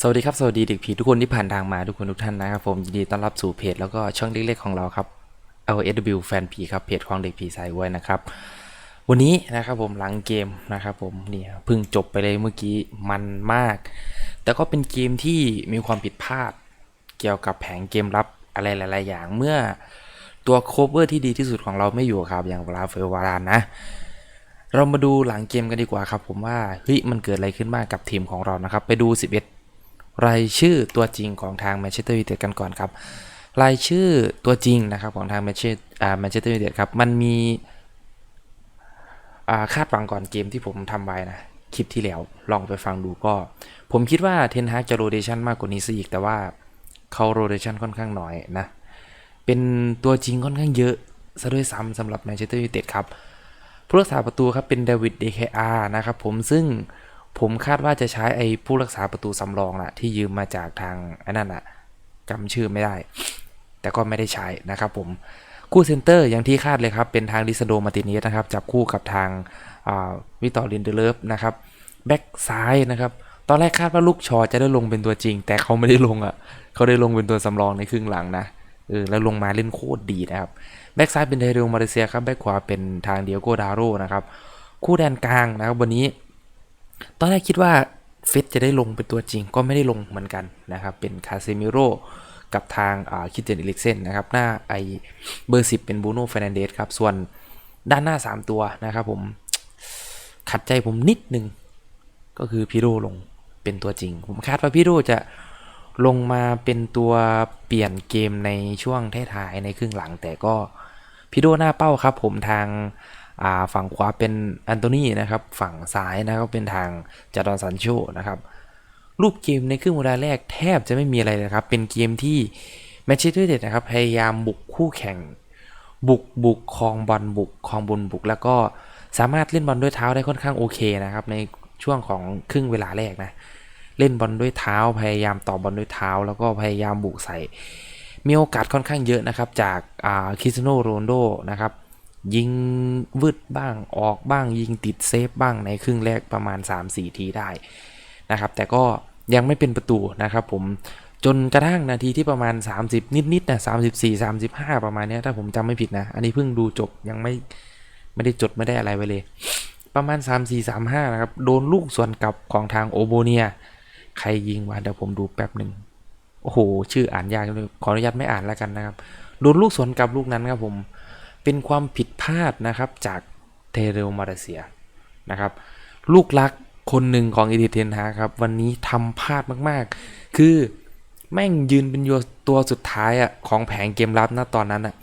สวัสดีครับ สวัสดีเด็กผีทุกคนที่ผ่านทางมาทุกคนทุกท่านนะครับผมยินดีต้อนรับสู่เพจแล้วก็ช่องเล็กๆของเราครับ LSW แฟนผีครับเพจของเด็กผีสายไว้นะครับ วันนี้นะครับผมหลังเกมนะครับผมเนี่ยเพิ่งจบไปเลยเมื่อกี้มันมาก แต่ก็เป็นเกมที่มีความผิดพลาด เกี่ยวกับแผงเกมรับอะไรหลาย ๆ อย่างเมื่อตัวโคเวอร์ที่ดีที่สุดของเราไม่อยู่ครับอย่างเวลาเฟลวารานนะเรามาดูหลังเกมกันดีกว่าครับ ผมว่าเฮ้ยมันเกิดอะไรขึ้นบ้างกับทีมของเรานะครับ ไปดู 11 รายชื่อตัวจริงของทางแมนเชสเตอร์ยูไนเต็ดกันก่อนครับ รายชื่อตัวจริงนะครับของทางแมนเชสอ่าแมนเชสเตอร์ยูไนเต็ดครับ มันมีคาดหวังก่อนเกมที่ผมทำไว้นะ คลิปที่แล้วลองไปฟังดูก็ ผมคิดว่าเทนฮากจะโรเดชันมากกว่านี้ซะอีกแต่ว่าเขาโรเดชันค่อนข้างน้อยนะ เป็นตัวจริงค่อนข้างเยอะซะด้วยซ้ำสำหรับแมนเชสเตอร์ยูไนเต็ดครับผู้รักษาประตูครับเป็นเดวิดเดคอาร์นะครับผมซึ่ง ผมคาดว่าจะใช้ไอ้ผู้รักษาประตูสำรองน่ะที่ยืมมาจากทางไอ้นั่นน่ะจำชื่อไม่ได้ แต่ก็ไม่ได้ใช้นะครับผมคู่เซนเตอร์อย่างที่คาดเลยครับ เป็นทางลิซาโดมาติเนสนะครับจับคู่กับทางวิตอรินเดเลฟนะครับแบ็กซ้ายนะครับตอนแรกคาดว่าลูกชอจะได้ลงเป็นตัวจริง แต่เขาไม่ได้ลงอะเขาได้ลงเป็นตัวสำรองในครึ่งหลังนะเออแล้วลงมาเล่นโคตรดีนะครับแบ็กซ้ายเป็นไทเรลมาเลเซียครับแบ็กขวาเป็นทางเดียโกดาโรนะครับคู่แดนกลางนะครับวันนี้ ตอนแรกคิดว่าเฟสจะได้ลงเป็นตัวจริงก็ไม่ได้ลงเหมือนกันนะครับ เป็นคาเซมิโร่กับทางคิดเจนอิลิกเซนนะครับ หน้าไอเบอร์สิบเป็นบูโน่เฟรนันเดสครับ ส่วนด้านหน้า 3 ตัวนะครับผม ขัดใจผมนิดนึง ก็คือพี่โดลงเป็นตัวจริง ผมคาดว่าพี่โดจะลงมาเป็นตัวเปลี่ยนเกมในช่วงท้ายๆในครึ่งหลัง แต่ก็พี่โดหน้าเป้าครับผมทาง ฝั่งขวาเป็นแอนโทนีนะครับ ฝั่งซ้ายนะครับเป็นทางจาดอนซันโชนะครับ รูปเกมในครึ่งเวลาแรกแทบจะไม่มีอะไรเลยครับ เป็นเกมที่แมนเชสเตอร์ยูไนเต็ดนะครับ พยายามบุกคู่แข่ง บุกบุกครองบอลบุกครองบอลบุก แล้วก็สามารถเล่นบอลด้วยเท้าได้ค่อนข้างโอเคนะครับ ในช่วงของครึ่งเวลาแรกนะ เล่นบอลด้วยเท้า พยายามต่อบอลด้วยเท้า แล้วก็พยายามบุกใส่ มีโอกาสค่อนข้างเยอะนะครับ จากคริสโนโรนโดนะครับ ยิงวืดบ้างออกบ้างยิงติดเซฟบ้างในครึ่งแรกประมาณ 3-4 ทีได้นะครับ แต่ก็ยังไม่เป็นประตูนะครับผมจนกระทั่งนาทีที่ประมาณ 30 นิดๆนะ34 35 ประมาณนี้ถ้าผมจำไม่ผิดนะ อันนี้เพิ่งดูจบยังไม่ไม่ได้จดไม่ได้อะไรไว้เลย ประมาณ 3 4 3 5 นะครับ โดนลูกส่วนกลับของทางโอโบเนีย ใครยิงวะเดี๋ยวผมดูแป๊บหนึ่งโอ้โห ชื่ออ่านยากเลยขออนุญาตไม่อ่านแล้วกันนะครับ โดนลูกสวนกลับลูกนั้นครับผม เป็นความผิด พลาดนะครับจากเทเรลมาเลเซียนะครับ ลูกรักคนหนึ่งของอีดิเทนฮาครับ วันนี้ทำพลาดมากๆ คือแม่งยืนเป็นตัวสุดท้ายอะของแผงเกมรับนะตอนนั้นอะ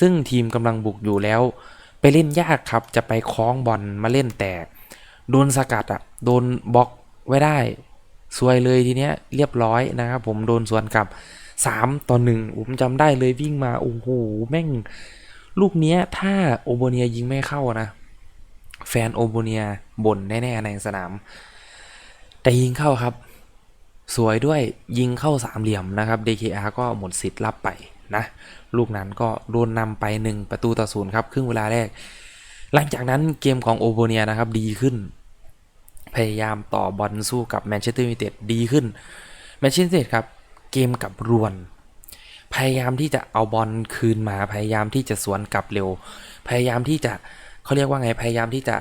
ซึ่งทีมกำลังบุกอยู่แล้ว ไปเล่นยากครับจะไปคล้องบอลมาเล่นแต่โดนสกัดอะโดนบล็อกไว้ได้สวยเลยทีเนี้ยเรียบร้อยนะครับผมโดนสวนกลับ 3 ต่อหนึ่งผมจำได้เลยวิ่งมาโอ้โหแม่ง ลูกเนี้ยถ้าโอโบเนียยิงไม่เข้านะ แฟนโอโบเนียบ่นแน่ๆในสนาม แต่ยิงเข้าครับ สวยด้วยยิงเข้าสามเหลี่ยมนะครับ DKR ก็หมดสิทธิ์รับไปนะ ลูกนั้นก็โดนนำไป 1 ประตูต่อศูนย์ครับ ครึ่งเวลาแรก หลังจากนั้นเกมของโอโบเนียนะครับดีขึ้น พยายามต่อบอลสู้กับแมนเชสเตอร์ยูไนเต็ดดีขึ้นแมนเชสเตอร์ยูไนเต็ดครับ เกมกับรวน พยายามที่จะเอาบอลคืนมาพยายามที่จะสวนกลับเร็ว พยายามที่จะเขาเรียกว่าไงพยายามที่จะ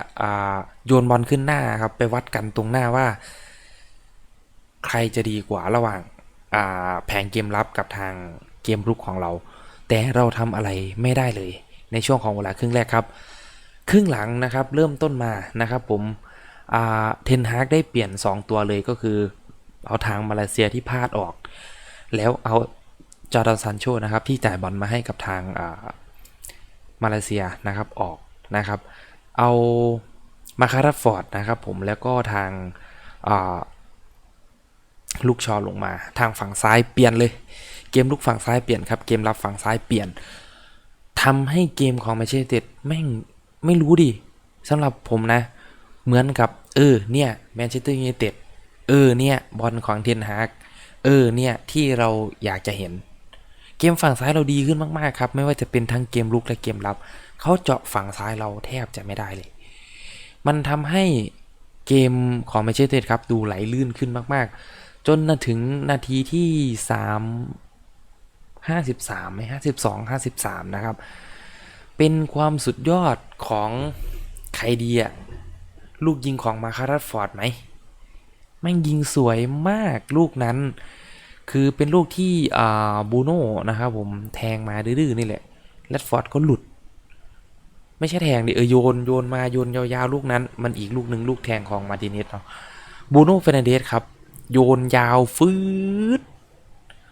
โยนบอลขึ้นหน้าครับไปวัดกันตรงหน้าว่า ใครจะดีกว่าระหว่างแผงเกมรับกับทางเกมรุกของเรา แต่เราทำอะไรไม่ได้เลย ในช่วงของเวลาครึ่งแรกครับ ครึ่งหลังนะครับเริ่มต้นมานะครับผมเทนฮากได้เปลี่ยน 2 ตัวเลยก็คือ เอาทางมาเลเซียที่พลาดออก แล้วเอา จอร์แดนซันโชนะครับที่จ่ายบอลมาให้กับทางมาเลเซียนะครับออกนะครับ เอามาคาราฟอร์ดนะครับผมแล้วก็ทางลูกชอลงมา ทางฝั่งซ้ายเปลี่ยนเลย เกมลูกฝั่งซ้ายเปลี่ยนครับเกมรับฝั่งซ้ายเปลี่ยนทำให้เกมของแมนเชสเตอร์แม่งไม่รู้ดิสำหรับผมนะ เหมือนกับ เออเนี่ยแมนเชสเตอร์ยูไนเต็ดเออเนี่ยบอลของเทนฮากเออเนี่ยที่เราอยากจะเห็น เกมฝั่งซ้ายเราดีขึ้นมากๆครับ ไม่ว่าจะเป็นทั้งเกมลุกและเกมรับ เขาเจาะฝั่งซ้ายเราแทบจะไม่ได้เลย มันทำให้เกมของแมนเชสเตอร์ครับดูไหลลื่นขึ้นมาก ๆ จนถึงนาทีที่สามห้าสิบสามไหมห้าสิบสองห้าสิบสามนะครับ เป็นความสุดยอดของใครดีอะลูกยิงของมาคารัตฟอร์ดไหมแม่งยิงสวยมากลูกนั้น คือเป็นลูกที่อ่าบูโน่นะครับผมแทงมาดื้อๆนี่แหละแรดฟอร์ดก็หลุด ไม่ใช่แทงดิเออโยนโยนมาโยนยาวๆลูกนั้น มันอีกลูกหนึ่งลูกแทงของมาติเนสเนาะบูโน่เฟรนเดสครับ โยนยาวฟืด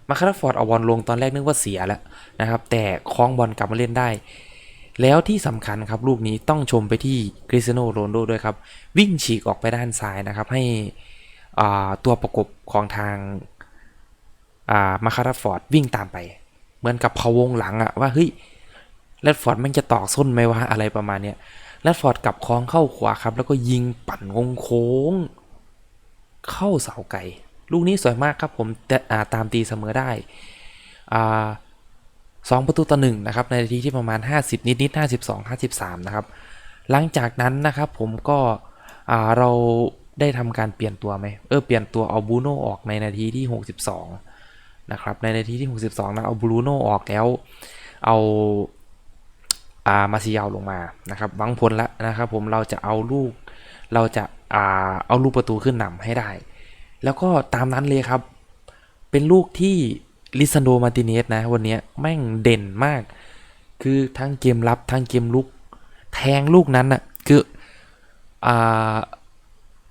มาคาราฟอร์ดเอาบอลลงตอนแรกนึกว่าเสียแล้วนะครับ แต่คล้องบอลกลับมาเล่นได้ แล้วที่สำคัญครับลูกนี้ต้องชมไปที่คริสเตียโนโรนโดด้วยครับ วิ่งฉีกออกไปด้านซ้ายนะครับ ให้ตัวประกบของทาง อ่ามาคาราฟอร์ดวิ่งตามไป เหมือนกับพะวงหลังอะว่าเฮ้ยแรดฟอร์ดมันจะตอกส้นไหมวะอะไรประมาณเนี้ยแรดฟอร์ดกลับคล้องเข้าขวาครับ แล้วก็ยิงปั่นงงโค้ง เข้าเสาไก่ลูกนี้สวยมากครับผมแต่าตามตีเสมอได้อ่าสองประตูต่อหนึ่งนะครับในนาทีที่ประมาณ 50 นิดนิด52 53 นะครับ หลังจากนั้นนะครับผมก็เราได้ทำการเปลี่ยนตัวไหมเออเปลี่ยนตัวเอาบูโน่ออกในนาทีที่ 62 นะครับในนาทีที่ 62นะเอาบรูโน่ออกแล้ว เอาอามาซิยาวลงมานะครับหวังผลแล้วนะครับผมเราจะเอาลูกเราจะอาเอาลูกประตูขึ้นนำให้ได้ แล้วก็ตามนั้นเลยครับ เป็นลูกที่ลิซันโดมาติเนสนะวันนี้แม่งเด่นมาก คือทั้งเกมรับทั้งเกมลุก แทงลูกนั้นอะคืออ่า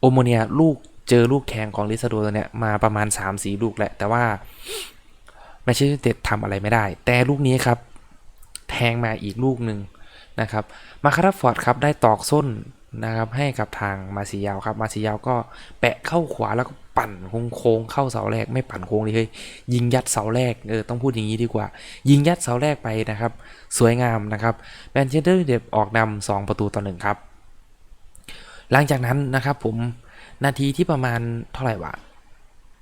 โอโมเนียลูก เจอลูกแทงของลิซาโดตัวเนี้ยมาประมาณ 3-4 ลูกแหละ แต่ว่าแมนเชสเตอร์ยูไนเต็ดทำอะไรไม่ได้ แต่ลูกนี้ครับแทงมาอีกลูกหนึ่งนะครับมาคาราฟอร์ดครับได้ตอกส้นนะครับให้กับทางมาซิยาวครับมาซิยาวก็แปะเข้าขวาแล้วก็ปั่นโค้งเข้าเสาแรกไม่ปั่นโค้งเลยเฮ้ยยิงยัดเสาแรกเออต้องพูดอย่างนี้ดีกว่า ยิงยัดเสาแรกไปนะครับ สวยงามนะครับแมนเชสเตอร์ยูไนเต็ดออกนำสองประตูต่อหนึ่งครับ หลังจากนั้นนะครับผม นาทีที่ประมาณเท่าไหร่วะ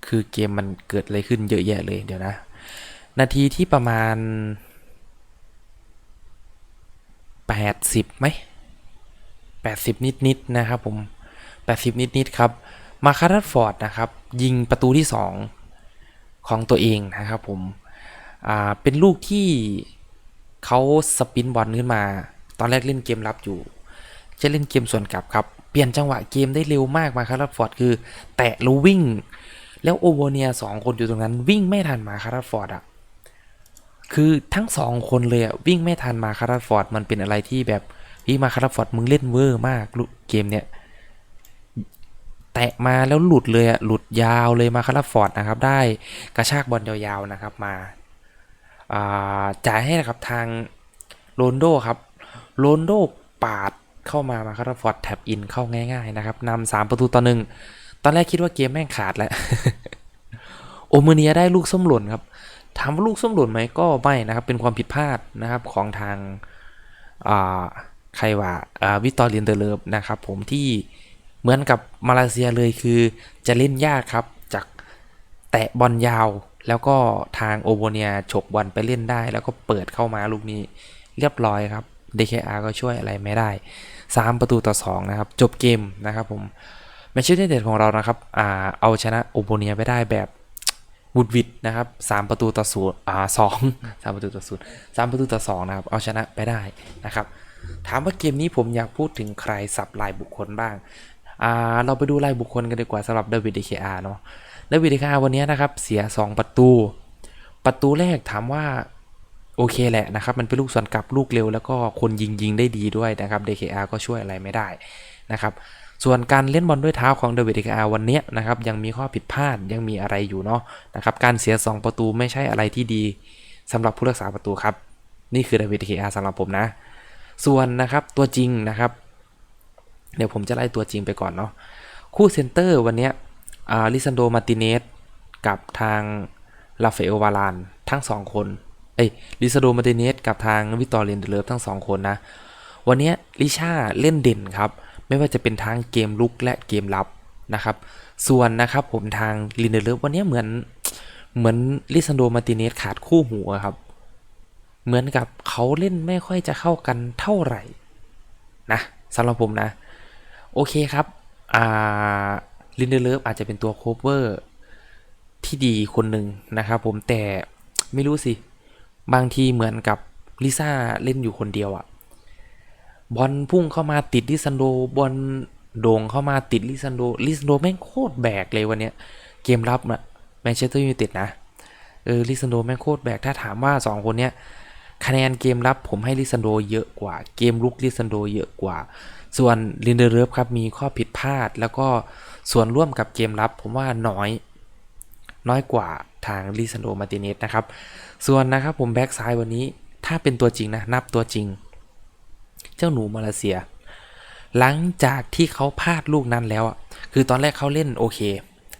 คือเกมมันเกิดอะไรขึ้นเยอะแยะเลยเดี๋ยวนะ นาทีที่ประมาณ 80ไหม80 นิดๆนนะครับผม 80 นิดๆครับ มาคารัตฟอร์ดนะครับ ยิงประตูที่ 2 ของตัวเองนะครับผม อ่า เป็นลูกที่เขาสปินบอลขึ้นมา ตอนแรกเล่นเกมรับอยู่ จะเล่นเกมส่วนกลับครับ ปลี่ยนจังหวะเกมได้เร็วมากมาคารัตฟอร์ดคือ แตะแล้ววิ่ง แล้วโอโวเนียสองคนอยู่ตรงนั้น วิ่งไม่ทันมาคารัตฟอร์ดอะคือทั้งสองคนเลยอะวิ่งไม่ทันมาคารัตฟอร์ดมันเป็นอะไรที่แบบพี่มาคารัตฟอร์ดมึงเล่นเวอร์มากลูกเกมเนี้ยแตะมาแล้วหลุดเลยอะหลุดยาวเลยมาคาราฟอร์ดนะครับได้กระชากบอลยาวๆนะครับมาอ่าจ่ายให้นะครับทางโรนโดครับโรนโดปาด เข้ามามาคาราฟอร์ดแท็บอินเข้าง่ายๆนะครับนำสามประตูต่อหนึ่งตอนแรกคิดว่าเกมแม่งขาดแล้วโอเมเนียได้ลูกส้มหล่นครับถามว่าลูกส้มหล่นไหมก็ไม่นะครับ เป็นความผิดพลาดนะครับของทางใครว่าอ่าวิตตอเรียนเดเลฟนะครับผมที่เหมือนกับมาเลเซียเลยคือจะเล่นยากครับจากแตะบอลยาว แล้วก็ทางโอโบเนียฉกบอลไปเล่นได้ แล้วก็เปิดเข้ามาลูกนี้เรียบร้อยครับ DKR ก็ช่วยอะไรไม่ได้ 3 ประตูต่อ 2 นะครับ จบเกมนะครับผมแมนเชสเตอร์ยูไนเต็ดของเรานะครับอ่าเอาชนะโอโบเนียไปได้แบบบุดวิดนะครับสามประตูต่อศูนย์อ่าสองสามประตูต่อศูนย์สามประตูต่อสองนะครับ เอาชนะไปได้นะครับ ถามว่าเกมนี้ผมอยากพูดถึงใครสับลายบุคคลบ้างอ่าเราไปดูรายบุคคลกันดีกว่าสำหรับเดวิดเดคอาร์เนาะเดวิดเดคอาร์วันนี้นะครับ เสีย 2 ประตู ประตูแรกถามว่า โอเคแหละนะครับ มันเป็นลูกสวนกลับลูกเร็ว แล้วก็คนยิงยิงได้ดีด้วยนะครับ DKR ก็ช่วยอะไรไม่ได้นะครับส่วนการเล่นบอลด้วยเท้าของเดวิดเดคอาร์วันเนี้ยนะครับยังมีข้อผิดพลาดยังมีอะไรอยู่เนาะนะครับการเสีย 2 ประตูไม่ใช่อะไรที่ดีสำหรับผู้รักษาประตูครับ นี่คือเดวิดเดคอาร์สำหรับผมนะ ส่วนนะครับตัวจริงนะครับ เดี๋ยวผมจะไล่ตัวจริงไปก่อนเนาะคู่เซนเตอร์วันเนี้ยอ่าลิซันโดมาร์ติเนสกับทางลาเฟโอวาลานทั้งสองคน เอ้ยลิซาโดมาร์ติเนสกับทางวิตตอเรียนเดเลฟทั้งสองคนนะ วันนี้ลิชาเล่นเด่นครับ ไม่ว่าจะเป็นทางเกมลุกและเกมรับนะครับ ส่วนนะครับผมทางลินเดเลฟวันนี้เหมือนเหมือนลิซันโดมาร์ติเนสขาดคู่หูครับ เหมือนกับเขาเล่นไม่ค่อยจะเข้ากันเท่าไหร่นะสำหรับผมนะ โอเคครับอ่าลินเดเลฟอาจจะเป็นตัวโคเวอร์ที่ดีคนหนึ่งนะครับผมแต่ไม่รู้สิ บางทีเหมือนกับลิซ่าเล่นอยู่คนเดียวอะบอลพุ่งเข้ามาติดลิซันโดบอลโด่งเข้ามาติดลิซันโดลิซันโดแม่งโคตรแบกเลยวันเนี้ยเกมรับอะแมนเชสเตอร์ยูไนเต็ดนะเออลิซันโดแม่งโคตรแบกถ้าถามว่าสองคนเนี้ยคะแนนเกมรับผมให้ลิซันโดเยอะกว่าเกมลุกลิซันโดเยอะกว่า ส่วนลินเดอร์เรฟครับมีข้อผิดพลาด แล้วก็ส่วนร่วมกับเกมรับผมว่าน้อย น้อยกว่าทางลิซันโดมาติเนสนะครับ ส่วนนะครับผมแบ็กซ้ายวันนี้ถ้าเป็นตัวจริงนะนับตัวจริง เจ้าหนูมาเลเซีย หลังจากที่เขาพลาดลูกนั้นแล้วคือตอนแรกเขาเล่นโอเค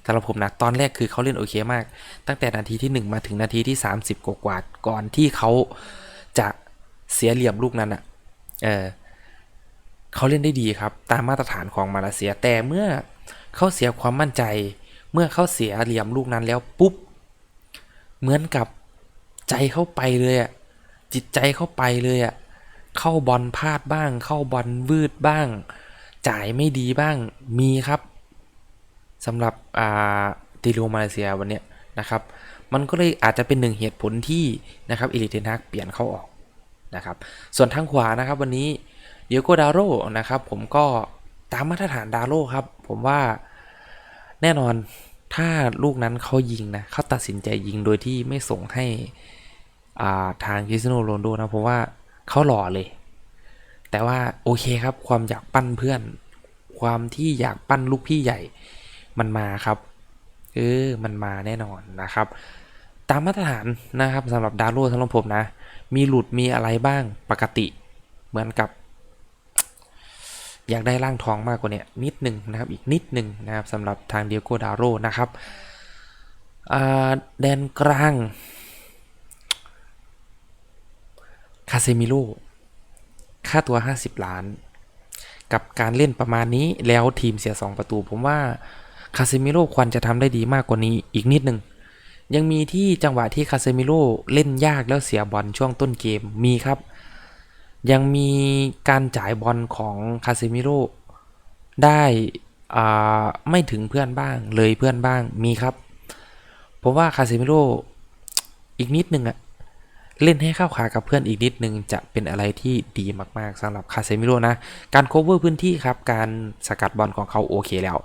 สำหรับผมนะตอนแรกคือเขาเล่นโอเคมาก ตั้งแต่นาทีที่ 1 มาถึงนาทีที่ 30 กว่าๆก่อนที่เขาจะเสียเหลี่ยมลูกนั้นอะเออเขาเล่นได้ดีครับ ตามมาตรฐานของมาเลเซีย แต่เมื่อเขาเสียความมั่นใจ เมื่อเขาเสียเหลี่ยมลูกนั้นแล้วปุ๊บ เหมือนกับ ใจเข้าไปเลยอะจิตใจเข้าไปเลยอะเข้าบอลพลาดบ้าง เข้าบอลวืดบ้าง จ่ายไม่ดีบ้างมีครับสำหรับอ่าติโรมาเลเซียวันเนี้ยนะครับ มันก็เลยอาจจะเป็นหนึ่งเหตุผลที่นะครับอิลิเทนฮักเปลี่ยนเข้าออกนะครับส่วนทางขวานะครับวันนี้เดียโกดาโรนะครับผมก็ตามมาตรฐานดาโรครับ ผมว่าแน่นอนถ้าลูกนั้นเขายิงนะเขาตัดสินใจยิงโดยที่ไม่ส่งให้ ทางคริสเตียโนโรนโดนะผมว่าเขาหล่อเลย แต่ว่าโอเคครับความอยากปั้นเพื่อน ความที่อยากปั้นลูกพี่ใหญ่มันมาครับเออมันมาแน่นอนนะครับ ตามมาตรฐานนะครับสำหรับดาโรสำหรับผมนะ มีหลุดมีอะไรบ้างปกติเหมือนกับ อยากได้ร่างทองมากกว่านี้นิดหนึ่งนะครับ อีกนิดหนึ่งนะครับสำหรับทางเดียโกดาโรนะครับแดนกลาง คาเซมิโลค่าตัว 50 ล้าน กับการเล่นประมาณนี้แล้วทีมเสีย 2 ประตู ผมว่าคาเซมิโลควรจะทำได้ดีมากกว่านี้อีกนิดหนึ่งยังมีที่จังหวะที่คาเซมิโลเล่นยากแล้วเสียบอลช่วงต้นเกมมีครับ ยังมีการจ่ายบอลของคาเซมิโลได้ไม่ถึงเพื่อนบ้างเลยเพื่อนบ้างมีครับ ผมว่าคาเซมิโลอีกนิดนึงอะ เล่นให้เข้าขากับเพื่อนอีกนิดนึงจะเป็นอะไรที่ดีมากๆสำหรับคาเซมิโลนะ การโคเวอร์พื้นที่ครับ การสกัดบอลของเขาโอเคแล้ว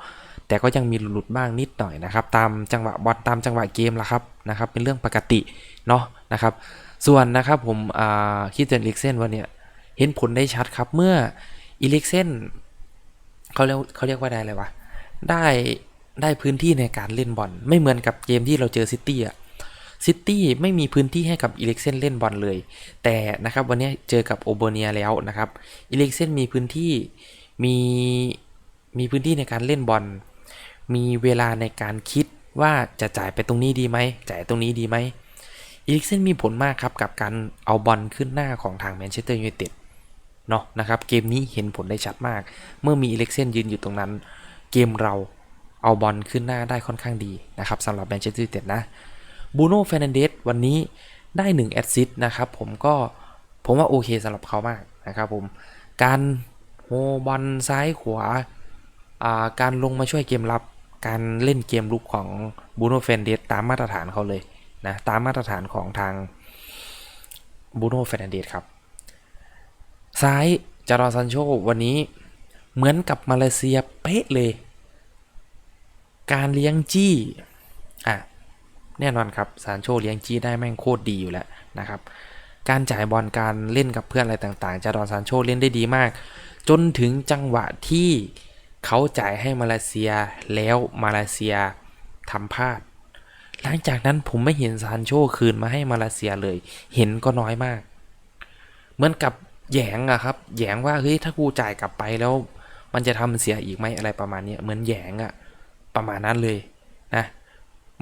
แต่ก็ยังมีหลุดบ้างนิดหน่อยนะครับ ตามจังหวะบอลตามจังหวะเกมละครับนะครับ เป็นเรื่องปกติเนาะนะครับ ส่วนนะครับผมคิดเจนลิกเซนวันเนี้ยเห็นผลได้ชัดครับเมื่ออีลิกเซนเขาเรียกเขาเรียกว่าได้อะไรวะได้ได้พื้นที่ในการเล่นบอลไม่เหมือนกับเกมที่เราเจอซิตี้อะ ซิตี้ไม่มีพื้นที่ให้กับอีลิกเซนเล่นบอลเลย แต่นะครับวันนี้เจอกับโอเบเนียแล้วนะครับอีลิกเซนมีพื้นที่มีมีพื้นที่ในการเล่นบอลมีเวลาในการคิดว่าจะจ่ายไปตรงนี้ดีไหมจ่ายตรงนี้ดีไหมอีลิกเซนมีผลมากครับกับการเอาบอลขึ้นหน้าของทางแมนเชสเตอร์ยูไนเต็ดเนาะนะครับเกมนี้เห็นผลได้ชัดมาก เมื่อมีอีลิกเซนยืนอยู่ตรงนั้น เกมเราเอาบอลขึ้นหน้าได้ค่อนข้างดีนะครับสำหรับแมนเชสเตอร์ยูไนเต็ดนะ บูโน่เฟรนันเดสวันนี้ได้1แอสซิสต์นะครับผมก็ผมว่าโอเคสำหรับเขามากนะครับผมการโฮบอลซ้ายขวาาการลงมาช่วยเกมรับ การเล่นเกมลุกของบูโน่เฟนเดสตามมาตรฐานเขาเลยนะตามมาตรฐานของทางบูโน่เฟนเดสครับ ซ้ายจารอซันโชวันนี้เหมือนกับมาเลเซียเป๊ะเลย การเลี้ยงจี้ แน่นอนครับซานโชเลี้ยงจี้ได้แม่งโคตรดีอยู่แล้วนะครับการจ่ายบอลการเล่นกับเพื่อนอะไรต่างๆ จารอนซานโชเล่นได้ดีมาก จนถึงจังหวะที่เขาจ่ายให้มาเลเซียแล้วมาเลเซียทำพลาด หลังจากนั้นผมไม่เห็นซานโชคืนมาให้มาเลเซียเลย เห็นก็น้อยมาก เหมือนกับแยงอะครับแยงว่าเฮ้ยถ้ากูจ่ายกลับไปแล้ว มันจะทำเสียอีกไหมอะไรประมาณนี้เหมือนแยงอะประมาณนั้นเลยนะ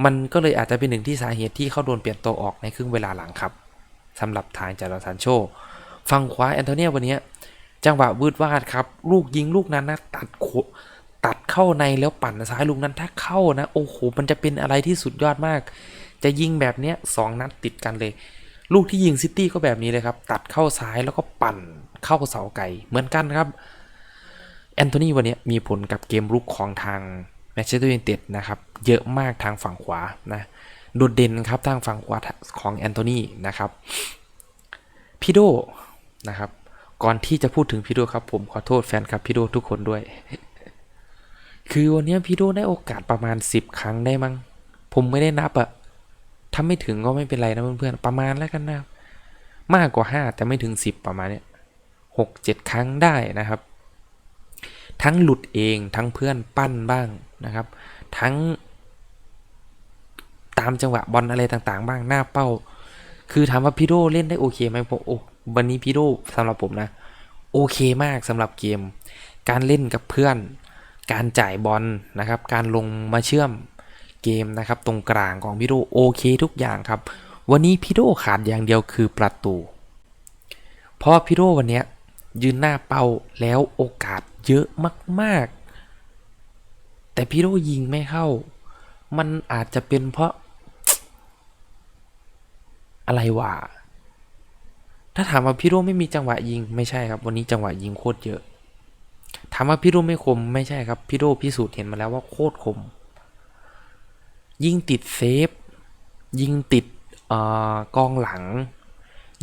มันก็เลยอาจจะเป็นหนึ่งที่สาเหตุที่เขาโดนเปลี่ยนตัวออกในครึ่งเวลาหลังครับสำหรับทางจารอนซานโชฝั่งขวาแอนโทเนียวันนี้จังหวะวืดวาดครับ ลูกยิงลูกนั้นนะตัดโคตัดเข้าในแล้วปั่นซ้ายลูกนั้นถ้าเข้านะ โอ้โหมันจะเป็นอะไรที่สุดยอดมาก จะยิงแบบเนี้ยสองนัดติดกันเลย ลูกที่ยิงซิตี้ก็แบบนี้เลยครับ ตัดเข้าซ้ายแล้วก็ปั่นเข้าเสาไก่เหมือนกันครับแอนโทนีวันนี้มีผลกับเกมรุกของทาง มแมนเชสเตอร์ยูไนเต็ดนะครับเยอะมากทางฝั่งขวานะโดดเด่นครับทางฝั่งขวาของแอนโทนีนะครับพี่โดนะครับก่อนที่จะพูดถึงพี่โดครับผมขอโทษแฟนคลับพี่โดทุกคนด้วย คือวันนี้พี่โดได้โอกาสประมาณ 10 ครั้งได้มั้งผมไม่ได้นับอะถ้าไม่ถึงก็ไม่เป็นไรนะเพื่อนๆประมาณแล้วกันนะมากกว่า 5 แต่ไม่ถึง 10 ประมาณเนี้ยหกเจ็ดครั้งได้นะครับ ทั้งหลุดเองทั้งเพื่อนปั้นบ้างนะครับ ทั้ง ตามจังหวะบอลอะไรต่างๆ บ้างหน้าเป้า คือถามว่าพี่โดเล่นได้โอเคไหมผมโอ้วันนี้พี่โดสำหรับผมนะ โอเคมากสำหรับเกม การเล่นกับเพื่อน การจ่ายบอลนะครับ การลงมาเชื่อมเกมนะครับ ตรงกลางของพี่โดโอเคทุกอย่างครับ วันนี้พี่โดขาดอย่างเดียวคือประตูเพราะพี่โดวันเนี้ย ยืนหน้าเป้าแล้วโอกาสเยอะมาก ๆ แต่พี่โดยิงไม่เข้า มันอาจจะเป็นเพราะ อะไรวะ ถ้าถามว่าพี่โดไม่มีจังหวะยิงไม่ใช่ครับ วันนี้จังหวะยิงโคตรเยอะ ถามว่าพี่โดไม่คมไม่ใช่ครับพี่โดพิสูจน์เห็นมาแล้วว่าโคตรคม ยิงติดเซฟ ยิงติดอกองหลัง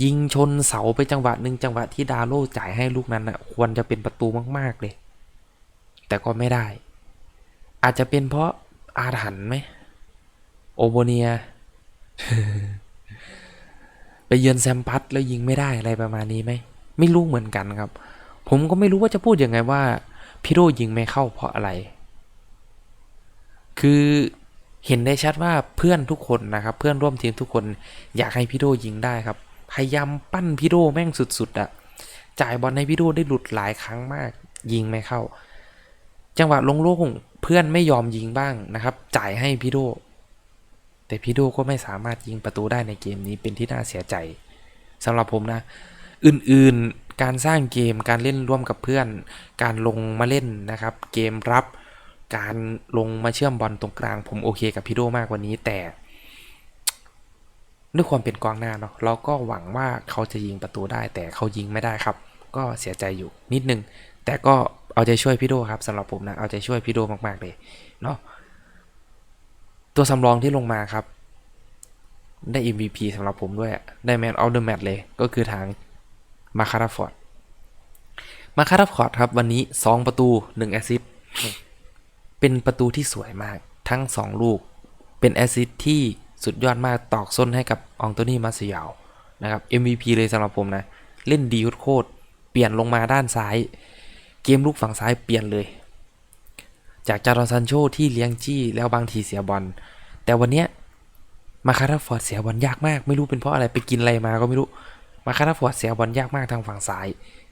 ยิงชนเสาไปจังหวะหนึ่งจังหวะที่ดาโลจ่ายให้ลูกนั้นอะควรจะเป็นประตูมาก ๆ เลย แต่ก็ไม่ได้ อาจจะเป็นเพราะอาถรรพ์ไหมโอโบเนีย ไปเยือนแซมพัทแล้วยิงไม่ได้อะไรประมาณนี้ไหมไม่รู้เหมือนกันครับ ผมก็ไม่รู้ว่าจะพูดยังไงว่าพี่โดยิงไม่เข้าเพราะอะไร คือเห็นได้ชัดว่าเพื่อนทุกคนนะครับ เพื่อนร่วมทีมทุกคนอยากให้พี่โดยิงได้ครับ พยายามปั้นพี่โดแม่งสุดๆอะจ่ายบอลให้พี่โดได้หลุดหลายครั้งมาก ยิงไม่เข้า จังหวะลงโล่งเพื่อนไม่ยอมยิงบ้างนะครับ จ่ายให้พี่โดแต่พี่โดก็ไม่สามารถยิงประตูได้ในเกมนี้เป็นที่น่าเสียใจสำหรับผมนะ อื่นๆการสร้างเกมการเล่นร่วมกับเพื่อน การลงมาเล่นนะครับ เกมรับ การลงมาเชื่อมบอลตรงกลาง ผมโอเคกับพี่โดมากกว่านี้แต่ ด้วยความเป็นกองหน้าเนาะเราก็หวังว่าเขาจะยิงประตูได้ แต่เขายิงไม่ได้ครับ ก็เสียใจอยู่นิดนึง แต่ก็เอาใจช่วยพี่โดครับสำหรับผมนะเอาใจช่วยพี่โดมากๆเลยเนาะตัวสำรองที่ลงมาครับ ได้ MVP สำหรับผมด้วยได้ Man of the Match เลยก็คือทางมาคาราฟอร์ดมาคาราฟอร์ดครับวันนี้ 2 ประตู 1 แอซิสต์เป็นประตูที่สวยมากทั้ง 2 ลูก เป็นแอซิสต์ที่ สุดยอดมากตอกส้นให้กับอองโตนี่มาซิยาวนะครับ MVP เลยสำหรับผมนะ เล่นดีโคตรเปลี่ยนลงมาด้านซ้าย เกมลูกฝั่งซ้ายเปลี่ยนเลย จากจารอนซันโชที่เลี้ยงจี้แล้วบางทีเสียบอลแต่วันเนี้ยมาคาราฟอร์ดเสียบอลยากมากไม่รู้เป็นเพราะอะไรไปกินอะไรมาก็ไม่รู้มาคาราฟอร์ดเสียบอลยากมากทางฝั่งซ้าย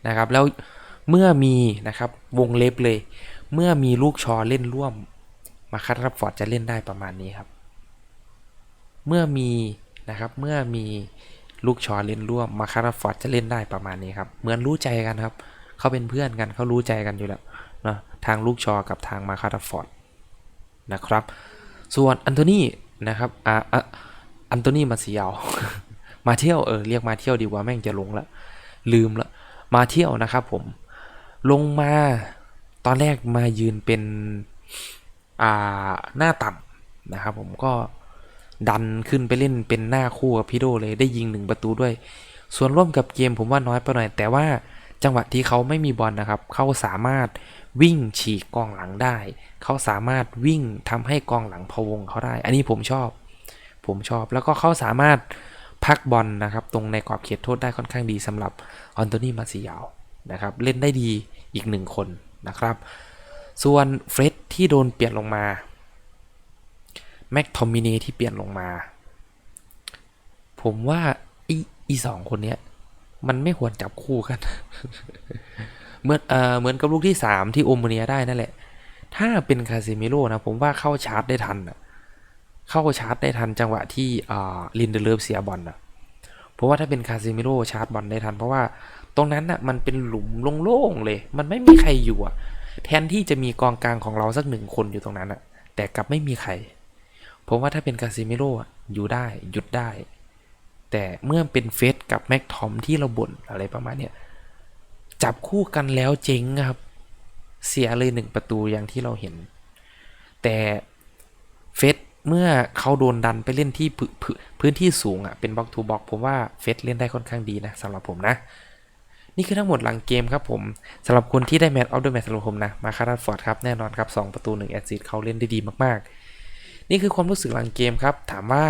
นะครับ แล้วเมื่อมีนะครับวงเล็บเลย เมื่อมีลูกชอเล่นร่วมมาคาราฟอร์ดจะเล่นได้ประมาณนี้ครับ เมื่อมีนะครับ เมื่อมีลูกชอเล่นร่วมมาคาราฟอร์ดจะเล่นได้ประมาณนี้ครับ เหมือนรู้ใจกันครับ เขาเป็นเพื่อนกันเขารู้ใจกันอยู่แล้วเนาะทางลูกชอกับทางมาคาราฟอร์ดนะครับ ส่วนอันโทนีนะครับอ่าอันโทนีมาซิยวมาเที่ยวเออเรียกมาเที่ยวดีกว่าแม่งจะลงละลืมละมาเที่ยวนะครับผมลงมาตอนแรกมายืนเป็นอ่าหน้าต่ำนะครับผมก็ ดันขึ้นไปเล่นเป็นหน้าคู่กับพี่โดเลยได้ยิงหนึ่งประตูด้วย ส่วนร่วมกับเกมผมว่าน้อยไปหน่อย แต่ว่าจังหวะที่เขาไม่มีบอลนะครับ เขาสามารถวิ่งฉีกกองหลังได้ เขาสามารถวิ่งทำให้กองหลังพวงเขาได้ อันนี้ผมชอบ ผมชอบแล้วก็เขาสามารถพักบอลนะครับตรงในกรอบเขตโทษได้ค่อนข้างดีสำหรับออนโตนีมาซิยาวนะครับเล่นได้ดีอีกหนึ่งคนนะครับ ส่วนเฟร็ดที่โดนเปลี่ยนลงมา แม็กทอมินีที่เปลี่ยนลงมา ผมว่าอีอีสองคนเนี้ย มันไม่ควรจับคู่กัน เหมือนเอ่อเหมือนกับลูกที่3ที่โอมโมเนียได้นั่นแหละ ถ้าเป็นคาซิมิโร่นะ ผมว่าเข้าชาร์จได้ทันอะเข้าชาร์จได้ทันจังหวะที่อ่าลินเดเลฟเสียบอลอะเพราะว่าถ้าเป็นคาซิมิโร่ชาร์จบอลได้ทัน เพราะว่าตรงนั้นอะมันเป็นหลุมโล่งๆเลย มันไม่มีใครอยู่อะแทนที่จะมีกองกลางของเราสักหนึ่งคนอยู่ตรงนั้นอะแต่กลับไม่มีใคร ผมว่าถ้าเป็นคาซิเมโร่อยู่ได้หยุดได้ แต่เมื่อเป็นเฟสกับแม็กทอมที่เราบ่นอะไรประมาณเนี้ยจับคู่กันแล้วเจ๊งครับ เสียเลยหนึ่งประตูอย่างที่เราเห็น แต่เฟสเมื่อเขาโดนดันไปเล่นที่พื้นที่สูงอะ่ะเป็นบล็อกทูบล็อกผมว่าเฟสเล่นได้ค่อนข้างดีนะสำหรับผมนะ นี่คือทั้งหมดหลังเกมครับผมสำหรับคนที่ได้แมตช์ออฟเดอะแมตช์สำหรับผมนะมาคาราฟอร์ดครับแน่นอนครับ 2 ประตู1แอสซิสต์เขาเล่นได้ดีมากๆ นี่คือความรู้สึกหลังเกมครับ ถามว่า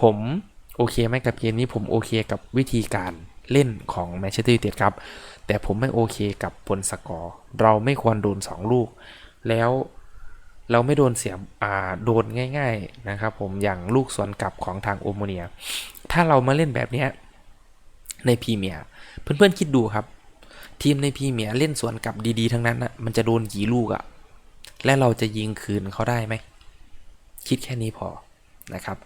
ผมโอเคไหมกับเกมนี้ผมโอเคกับวิธีการเล่นของแมนเชสเตอร์ยูไนเต็ดครับ แต่ผมไม่โอเคกับผลสกอร์ เราไม่ควรโดน 2 ลูก แล้วเราไม่โดนเสียอ่าโดนง่ายๆนะครับผมอย่างลูกสวนกลับของทางโอโมเนีย ถ้าเรามาเล่นแบบนี้ในพรีเมียร์เพื่อนๆคิดดูครับ ทีมในพรีเมียร์เล่นสวนกลับดีๆ ทั้งนั้นอะมันจะโดนกี่ลูกอะและเราจะยิงคืนเขาได้ไหม คิดแค่นี้พอนะครับ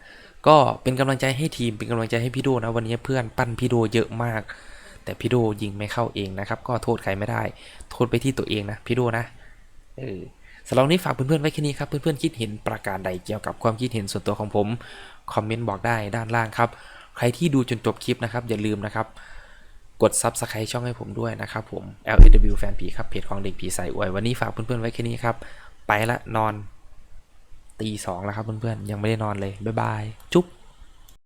ก็เป็นกำลังใจให้ทีมเป็นกำลังใจให้พี่โดนะวันนี้เพื่อนปั้นพี่โดเยอะมาก แต่พี่โดยิงไม่เข้าเองนะครับ ก็โทษใครไม่ได้ โทษไปที่ตัวเองนะพี่โดนะเออสำหรับนี้ฝากเพื่อนๆไว้แค่นี้ครับ เพื่อนๆคิดเห็นประการใดเกี่ยวกับความคิดเห็นส่วนตัวของผมคอมเมนต์บอกได้ด้านล่างครับ ใครที่ดูจนจบคลิปนะครับ อย่าลืมนะครับ กด Subscribe ช่องให้ผมด้วยนะครับผม LW Fan ผีครับเพจของเด็กผีใส่อวยวันนี้ฝากเพื่อนๆไว้แค่นี้ครับ ไปละนอน ตีสองแล้วครับเพื่อนๆ ยังไม่ได้นอนเลย บ๊ายบาย จุ๊บ